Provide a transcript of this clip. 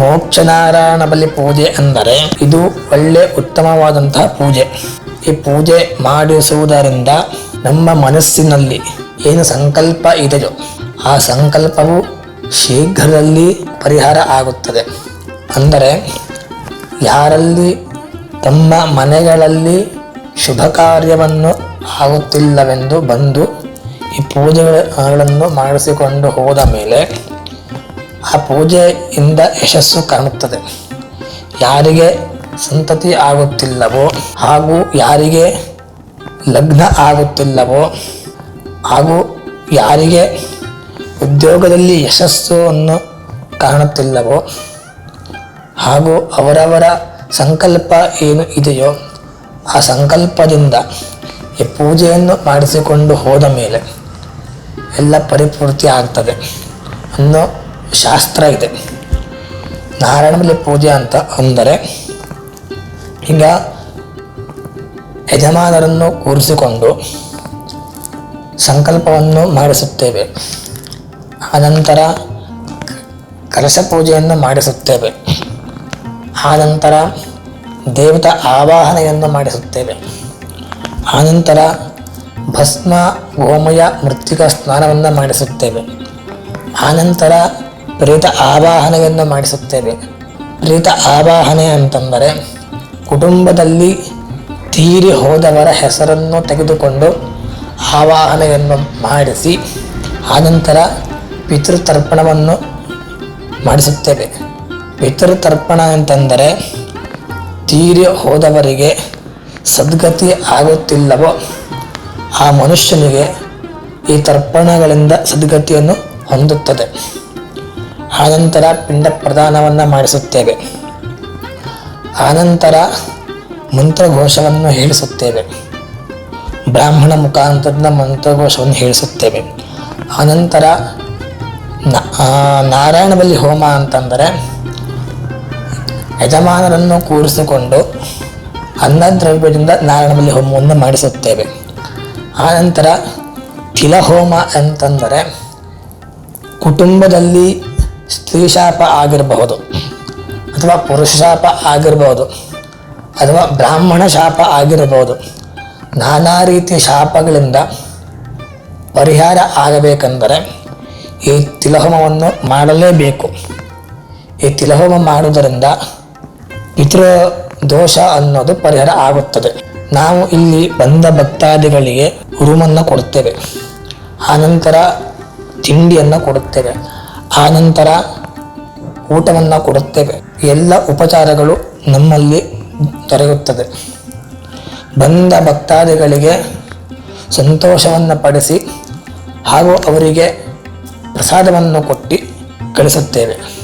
ಮೋಕ್ಷನಾರಾಯಣ ಬಲಿ ಪೂಜೆ ಅಂದರೆ ಇದು ಒಳ್ಳೆ ಉತ್ತಮವಾದಂತಹ ಪೂಜೆ. ಈ ಪೂಜೆ ಮಾಡಿಸುವುದರಿಂದ ನಮ್ಮ ಮನಸ್ಸಿನಲ್ಲಿ ಏನು ಸಂಕಲ್ಪ ಇದೆಯೋ ಆ ಸಂಕಲ್ಪವು ಶೀಘ್ರದಲ್ಲಿ ಪರಿಹಾರ ಆಗುತ್ತದೆ. ಅಂದರೆ ಯಾರಲ್ಲಿ ತಮ್ಮ ಮನೆಗಳಲ್ಲಿ ಶುಭ ಕಾರ್ಯವನ್ನು ಆಗುತ್ತಿಲ್ಲವೆಂದು ಬಂದು ಈ ಪೂಜೆಗಳನ್ನು ಮಾಡಿಸಿಕೊಂಡು ಹೋದ ಮೇಲೆ ಆ ಪೂಜೆಯಿಂದ ಯಶಸ್ಸು ಕಾಣುತ್ತದೆ. ಯಾರಿಗೆ ಸಂತತಿ ಆಗುತ್ತಿಲ್ಲವೋ ಹಾಗೂ ಯಾರಿಗೆ ಲಗ್ನ ಆಗುತ್ತಿಲ್ಲವೋ ಹಾಗೂ ಯಾರಿಗೆ ಉದ್ಯೋಗದಲ್ಲಿ ಯಶಸ್ಸನ್ನು ಕಾಣುತ್ತಿಲ್ಲವೋ ಹಾಗೂ ಅವರವರ ಸಂಕಲ್ಪ ಏನು ಇದೆಯೋ ಆ ಸಂಕಲ್ಪದಿಂದ ಈ ಪೂಜೆಯನ್ನು ಮಾಡಿಸಿಕೊಂಡು ಹೋದ ಮೇಲೆ ಎಲ್ಲ ಪರಿಪೂರ್ತಿ ಆಗ್ತದೆ. ಅನ್ನೋ ಶಾಸ್ತ್ರ ಇದೆ. ನಾರಾಯಣಬಲಿ ಪೂಜೆ ಅಂತ ಅಂದರೆ ಈಗ ಯಜಮಾನರನ್ನು ಕೂರಿಸಿಕೊಂಡು ಸಂಕಲ್ಪವನ್ನು ಮಾಡಿಸುತ್ತೇವೆ. ಆನಂತರ ಕಲಶ ಪೂಜೆಯನ್ನು ಮಾಡಿಸುತ್ತೇವೆ. ಆನಂತರ ದೇವತಾ ಆವಾಹನೆಯನ್ನು ಮಾಡಿಸುತ್ತೇವೆ. ಆನಂತರ ಭಸ್ಮ ಗೋಮಯ ಮೃತ್ತಿಕ ಸ್ನಾನವನ್ನು ಮಾಡಿಸುತ್ತೇವೆ. ಆನಂತರ ಪ್ರೇತ ಆವಾಹನೆಯನ್ನು ಮಾಡಿಸುತ್ತೇವೆ. ಪ್ರೇತ ಆವಾಹನೆ ಅಂತಂದರೆ ಕುಟುಂಬದಲ್ಲಿ ತೀರಿ ಹೋದವರ ಹೆಸರನ್ನು ತೆಗೆದುಕೊಂಡು ಆವಾಹನೆಯನ್ನು ಮಾಡಿಸಿ, ಆನಂತರ ಪಿತೃತರ್ಪಣವನ್ನು ಮಾಡಿಸುತ್ತೇವೆ. ಪಿತೃತರ್ಪಣ ಅಂತಂದರೆ ತೀರಿ ಹೋದವರಿಗೆ ಸದ್ಗತಿ ಆಗುತ್ತಿಲ್ಲವೋ ಆ ಮನುಷ್ಯನಿಗೆ ಈ ತರ್ಪಣಗಳಿಂದ ಸದ್ಗತಿಯನ್ನು ಹೊಂದುತ್ತದೆ. ಆನಂತರ ಪಿಂಡ ಪ್ರದಾನವನ್ನು ಮಾಡಿಸುತ್ತೇವೆ. ಆನಂತರ ಮಂತ್ರಘೋಷವನ್ನು ಹೇಳಿಸುತ್ತೇವೆ. ಬ್ರಾಹ್ಮಣ ಮುಖಾಂತರದ ಮಂತ್ರಘೋಷವನ್ನು ಹೇಳಿಸುತ್ತೇವೆ. ಆನಂತರ ನಾರಾಯಣ ಬಲಿ ಹೋಮ ಅಂತಂದರೆ ಯಜಮಾನರನ್ನು ಕೂರಿಸಿಕೊಂಡು ಅನ್ನದ್ರವ್ಯದಿಂದ ನಾರಾಯಣ ಬಲಿ ಹೋಮವನ್ನು ಮಾಡಿಸುತ್ತೇವೆ. ಆನಂತರ ತಿಲಹೋಮ ಅಂತಂದರೆ ಕುಟುಂಬದಲ್ಲಿ ಸ್ತ್ರೀ ಶಾಪ ಆಗಿರಬಹುದು ಅಥವಾ ಪುರುಷ ಶಾಪ ಆಗಿರಬಹುದು ಅಥವಾ ಬ್ರಾಹ್ಮಣ ಶಾಪ ಆಗಿರಬಹುದು. ನಾನಾ ರೀತಿಯ ಶಾಪಗಳಿಂದ ಪರಿಹಾರ ಆಗಬೇಕೆಂದರೆ ಈ ತಿಲಹೋಮವನ್ನು ಮಾಡಲೇಬೇಕು. ಈ ತಿಲಹೋಮ ಮಾಡುವುದರಿಂದ ಪಿತೃ ದೋಷ ಅನ್ನೋದು ಪರಿಹಾರ ಆಗುತ್ತದೆ. ನಾವು ಇಲ್ಲಿ ಬಂದ ಭಕ್ತಾದಿಗಳಿಗೆ ಉರುಮನ್ನು ಕೊಡುತ್ತೇವೆ. ಆನಂತರ ತಿಂಡಿಯನ್ನು ಕೊಡುತ್ತೇವೆ. ಆನಂತರ ಊಟವನ್ನು ಕೊಡುತ್ತೇವೆ. ಎಲ್ಲ ಉಪಚಾರಗಳು ನಮ್ಮಲ್ಲಿ ದೊರೆಯುತ್ತದೆ. ಬಂದ ಭಕ್ತಾದಿಗಳಿಗೆ ಸಂತೋಷವನ್ನು ಪಡಿಸಿ ಹಾಗೂ ಅವರಿಗೆ ಪ್ರಸಾದವನ್ನು ಕೊಟ್ಟು ಕಳಿಸುತ್ತೇವೆ.